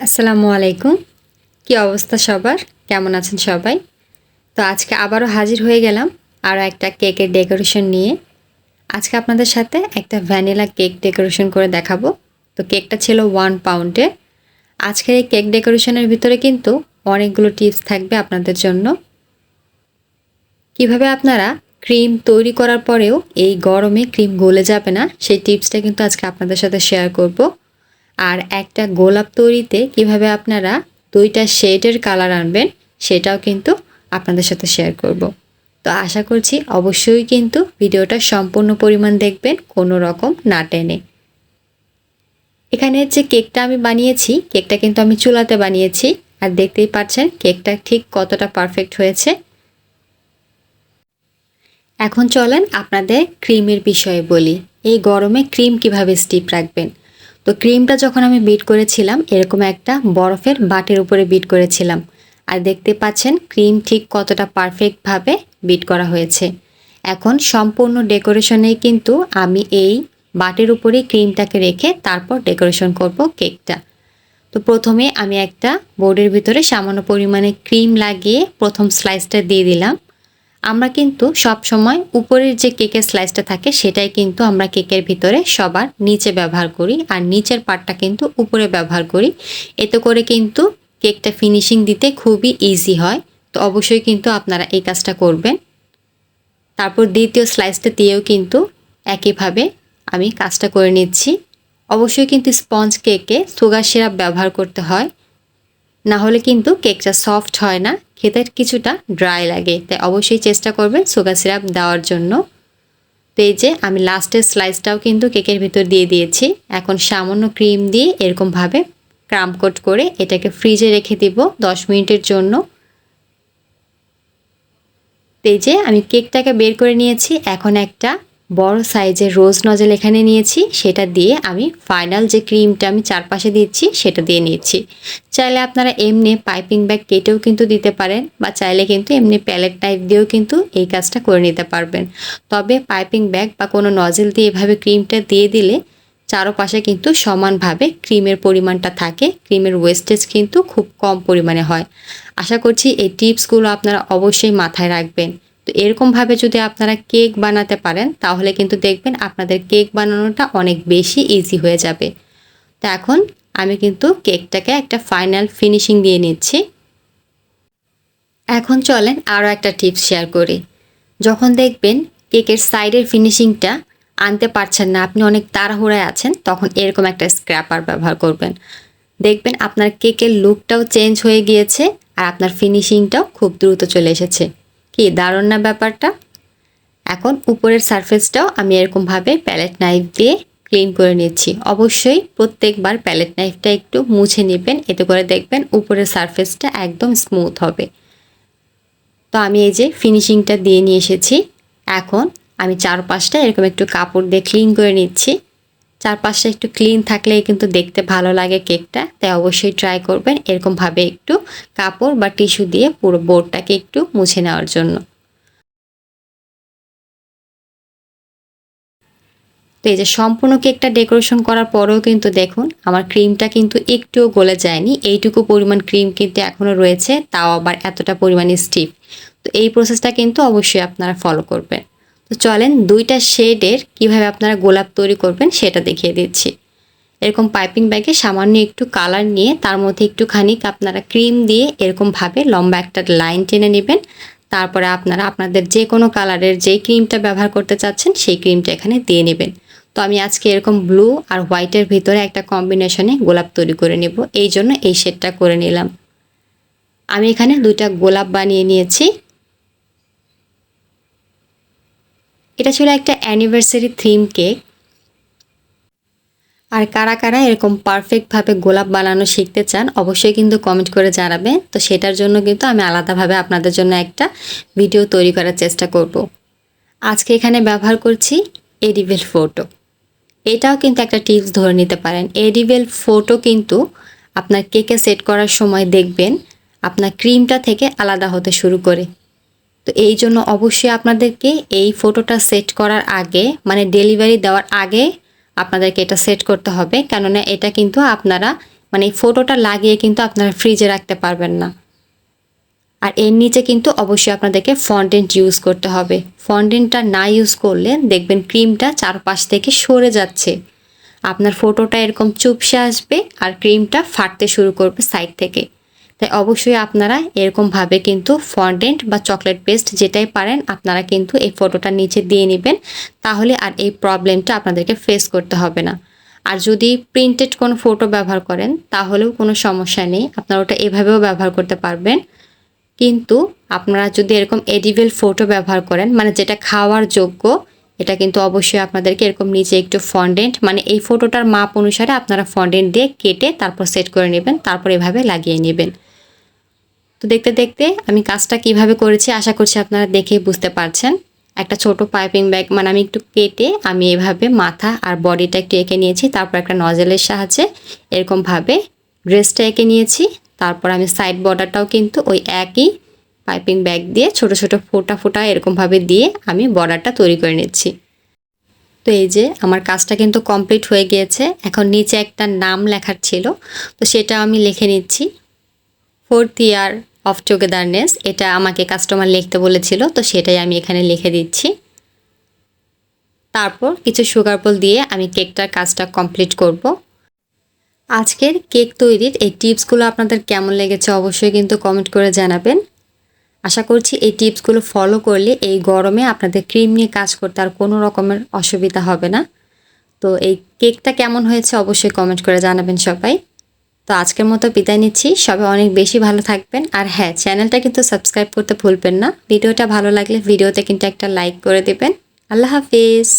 আসসালামু আলাইকুম। কি অবস্থা সবার? কেমন আছেন সবাই? তো আজকে আবারও হাজির হয়ে গেলাম আরও একটা কেকের ডেকোরেশন নিয়ে। আজকে আপনাদের সাথে একটা ভ্যানিলা কেক ডেকোরেশন করে দেখাবো। তো কেকটা ছিল ওয়ান পাউন্ডে। আজকের এই কেক ডেকোরেশনের ভিতরে কিন্তু অনেকগুলো টিপস থাকবে আপনাদের জন্য। কীভাবে আপনারা ক্রিম তৈরি করার পরেও এই গরমে ক্রিম গলে যাবে না, সেই টিপসটা কিন্তু আজকে আপনাদের সাথে শেয়ার করব। আর একটা গোলাপ তৈরিতে কীভাবে আপনারা দুইটা শেডের কালার আনবেন, সেটাও কিন্তু আপনাদের সাথে শেয়ার করব। তো আশা করছি অবশ্যই কিন্তু ভিডিওটা সম্পূর্ণ পরিমাণ দেখবেন, কোনো রকম না টেনে। এখানে যে কেকটা আমি বানিয়েছি, কেকটা কিন্তু আমি চুলাতে বানিয়েছি। আর দেখতেই পাচ্ছেন, কেকটা ঠিক কতটা পারফেক্ট হয়েছে। এখন চলেন আপনাদের ক্রিমের বিষয়ে বলি। এই গরমে ক্রিম কীভাবে স্টিপ রাখবেন? তো ক্রিমটা যখন আমি বিট করেছিলাম, এরকম একটা বরফের বাটের উপরে বিট করেছিলাম। আর দেখতে পাচ্ছেন, ক্রিম ঠিক কতটা পারফেক্টভাবে বিট করা হয়েছে। এখন সম্পূর্ণ ডেকোরেশনেই কিন্তু আমি এই বাটের উপরে ক্রিমটাকে রেখে তারপর ডেকোরেশন করব কেকটা। তো প্রথমে আমি একটা বোর্ডের ভিতরে সামান্য পরিমাণে ক্রিম লাগিয়ে প্রথম স্লাইসটা দিয়ে দিলাম। আমরা কিন্তু সব সময় উপরের যে কেকের স্লাইসটা থাকে, সেটাই কিন্তু আমরা কেকের ভিতরে সবার নিচে ব্যবহার করি আর নিচের পার্টটা কিন্তু উপরে ব্যবহার করি। এতে করে কিন্তু কেকটা ফিনিশিং দিতে খুবই ইজি হয়। তো অবশ্যই কিন্তু আপনারা এই কাজটা করবেন। তারপর দ্বিতীয় স্লাইসটা দিয়েও কিন্তু একইভাবে আমি কাজটা করে নিচ্ছি। অবশ্যই কিন্তু স্পঞ্জ কেকে সুগার সিরাপ ব্যবহার করতে হয়। না হলে কিন্তু কেকটা সফট হয় না, খেতে কিছুটা ড্রাই লাগে। তাই অবশ্যই চেষ্টা করবেন সুগার সিরাপ দেওয়ার জন্য। তো এই যে আমি লাস্টের স্লাইসটাও কিন্তু কেকের ভিতর দিয়ে দিয়েছি। এখন সামান্য ক্রিম দিয়ে এরকমভাবে কোট করে এটাকে ফ্রিজে রেখে দিব দশ মিনিটের জন্য। এই যে আমি কেকটাকে বের করে নিয়েছি, এখন একটা বড় সাইজের রোজ নজেল এখানে নিয়েছি, সেটা দিয়ে আমি ফাইনাল যে ক্রিমটা আমি চারপাশে দিচ্ছি, সেটা দিয়ে নিচ্ছি। চাইলে আপনারা এমনি পাইপিং ব্যাগ কেটেও কিন্তু দিতে পারেন, বা চাইলে কিন্তু এমনি প্যালেট টাইপ দিয়েও কিন্তু এই কাজটা করে নিতে পারবেন। তবে পাইপিং ব্যাগ বা কোনো নজেল দিয়ে এভাবে ক্রিমটা দিয়ে দিলে চারোপাশে কিন্তু সমানভাবে ক্রিমের পরিমাণটা থাকে, ক্রিমের ওয়েস্টেজ কিন্তু খুব কম পরিমাণে হয়। আশা করছি এই টিপসগুলো আপনারা অবশ্যই মাথায় রাখবেন। তো এরকমভাবে যদি আপনারা কেক বানাতে পারেন, তাহলে কিন্তু দেখবেন আপনাদের কেক বানানোটা অনেক বেশি ইজি হয়ে যাবে। তো এখন আমি কিন্তু কেকটাকে একটা ফাইনাল ফিনিশিং দিয়ে নিচ্ছি। এখন চলেন আরও একটা টিপস শেয়ার করি। যখন দেখবেন কেকের সাইডের ফিনিশিংটা আনতে পারছেন না, আপনি অনেক তাড়াহুড়ায় আছেন, তখন এরকম একটা স্ক্র্যাপার ব্যবহার করবেন। দেখবেন আপনার কেকের লুকটাও চেঞ্জ হয়ে গিয়েছে আর আপনার ফিনিশিংটাও খুব দ্রুত চলে এসেছে। কি দারুণ না ব্যাপারটা? এখন উপরের সারফেসটাও আমি এরকমভাবে প্যালেট নাইফ দিয়ে ক্লিন করে নিচ্ছি। অবশ্যই প্রত্যেকবার প্যালেট নাইফটা একটু মুছে নেবেন, এতে করে দেখবেন উপরের সারফেসটা একদম স্মুথ হবে। তো আমি এই যে ফিনিশিংটা দিয়ে নিয়ে এসেছি। এখন আমি চারপাশটা এরকম একটু কাপড় দিয়ে ক্লিন করে নিচ্ছি। চারপাশটা একটু ক্লিন থাকলে কিন্তু দেখতে ভালো লাগে কেকটা। তাই অবশ্যই ট্রাই করবেন এরকমভাবে একটু কাপড় বা টিস্যু দিয়ে পুরো বোর্ডটাকে একটু মুছে নেওয়ার জন্য। তো এই যে সম্পূর্ণ কেকটা ডেকোরেশন করার পরেও কিন্তু দেখুন, আমার ক্রিমটা কিন্তু একটুও গলে যায়নি। এইটুকু পরিমাণ ক্রিম কিন্তু এখনও রয়েছে, তাও আবার এতটা পরিমাণে স্টিফ তো এই প্রসেসটা কিন্তু অবশ্যই আপনারা ফলো করবেন। তো চলেন দুইটা শেডের কীভাবে আপনারা গোলাপ তৈরি করবেন সেটা দেখিয়ে দিচ্ছি। এরকম পাইপিং ব্যাগে সামান্য একটু কালার নিয়ে তার মধ্যে একটুখানি আপনারা ক্রিম দিয়ে এরকমভাবে লম্বা একটা লাইন টেনে নেবেন। তারপরে আপনারা আপনাদের যে কোনো কালারের যেই ক্রিমটা ব্যবহার করতে চাচ্ছেন সেই ক্রিমটা এখানে দিয়ে নেবেন। তো আমি আজকে এরকম ব্লু আর হোয়াইটের ভিতরে একটা কম্বিনেশনে গোলাপ তৈরি করে নেব। এই জন্য এই শেডটা করে নিলাম। আমি এখানে দুইটা গোলাপ বানিয়ে নিয়েছি। এটা ছিল একটা অ্যানিভার্সারি থিম কেক আর কারা কারা এরকম পারফেক্টভাবে গোলাপ বানানো শিখতে চান, অবশ্যই কিন্তু কমেন্ট করে জানাবেন তো সেটার জন্য কিন্তু আমি আলাদাভাবে আপনাদের জন্য একটা ভিডিও তৈরি করার চেষ্টা করব। আজকে এখানে ব্যবহার করছি এডিভেল ফোটো এটাও কিন্তু একটা টিপস ধরে নিতে পারেন। এডিভেল ফোটো কিন্তু আপনার কেকে সেট করার সময় দেখবেন, আপনার ক্রিমটা থেকে আলাদা হতে শুরু করে। তো এই জন্য অবশ্যই আপনাদেরকে এই ফটোটা সেট করার আগে মানে ডেলিভারি দেওয়ার আগে আপনাদেরকে এটা সেট করতে হবে। কেননা এটা কিন্তু আপনারা মানে এই ফটোটা লাগিয়ে কিন্তু আপনারা ফ্রিজে রাখতে পারবেন না। আর এর নিচে কিন্তু অবশ্যই আপনাদেরকে ফন্ডেন্ট ইউজ করতে হবে। ফন্ডেন্টটা না ইউজ করলে দেখবেন ক্রিমটা চারপাশ থেকে সরে যাচ্ছে। আপনার ফটোটা এরকম চুপসে আসবে আর ক্রিমটা ফাটতে শুরু করবে সাইড থেকে। তাই অবশ্যই আপনারা এরকমভাবে কিন্তু ফন্ডেন্ট বা চকলেট পেস্ট যেটাই পারেন, আপনারা কিন্তু এই ফটোটা নিচে দিয়ে নেবেন। তাহলে আর এই প্রবলেমটা আপনাদেরকে ফেস করতে হবে না। আর যদি প্রিন্টেড কোনো ফটো ব্যবহার করেন, তাহলেও কোনো সমস্যা নেই। আপনারা ওটা এভাবেও ব্যবহার করতে পারবেন। কিন্তু আপনারা যদি এরকম এডিবেল ফটো ব্যবহার করেন মানে যেটা খাওয়ার যোগ্য, এটা কিন্তু অবশ্যই আপনাদেরকে এরকম নিচে একটু ফন্ডেন্ট মানে এই ফটোটার মাপ অনুসারে আপনারা ফন্ডেন্ট দিয়ে কেটে তারপর সেট করে নেবেন, তারপর এভাবে লাগিয়ে নেবেন। তো দেখতে দেখতে আমি কাজটা কীভাবে করেছি আশা করছি আপনারা দেখে বুঝতে পারছেন। একটা ছোট পাইপিং ব্যাগ মানে আমি একটু কেটে আমি এভাবে মাথা আর বডিটা একটু এঁকে নিয়েছি, তারপর একটা নজেলের সাহায্যে এরকমভাবে ড্রেসটা এঁকে নিয়েছি, তারপর আমি সাইড বর্ডারটাও কিন্তু ওই একই পাইপিং ব্যাগ দিয়ে ছোট ছোট ফোটা ফোটা এরকমভাবে দিয়ে আমি বর্ডারটা তৈরি করে নিচ্ছি। তো এই যে আমার কাজটা কিন্তু কমপ্লিট হয়ে গিয়েছে, এখন নিচে একটা নাম লেখার ছিল, তো সেটা আমি লিখে নিচ্ছি, ফোর্থ ইয়ার অফ টুগেদারনেস এটা আমাকে কাস্টমার লিখতে বলেছিল, তো সেটাই আমি এখানে লিখে দিচ্ছি। তারপর কিছু সুগার বল দিয়ে আমি কেকটার কাজটা কমপ্লিট করব। আজকের কেক তৈরির এই টিপসগুলো আপনাদের কেমন লেগেছে অবশ্যই কিন্তু কমেন্ট করে জানাবেন। আশা করছি এই টিপসগুলো ফলো করলে এই গরমে আপনাদের ক্রিম নিয়ে কাজ করতে আর কোনো রকমের অসুবিধা হবে না। তো এই কেকটা কেমন হয়েছে অবশ্যই কমেন্ট করে জানাবেন সবাই। তো আজকের মতো বিদায় নিচ্ছি। সবাই অনেক বেশি ভালো থাকবেন। আর হ্যাঁ চ্যানেলটা কিন্তু সাবস্ক্রাইব করতে ভুলবেন না। ভিডিওটা ভালো লাগলে ভিডিওতে কিন্তু একটা লাইক করে দেবেন। আল্লাহ হাফিজ।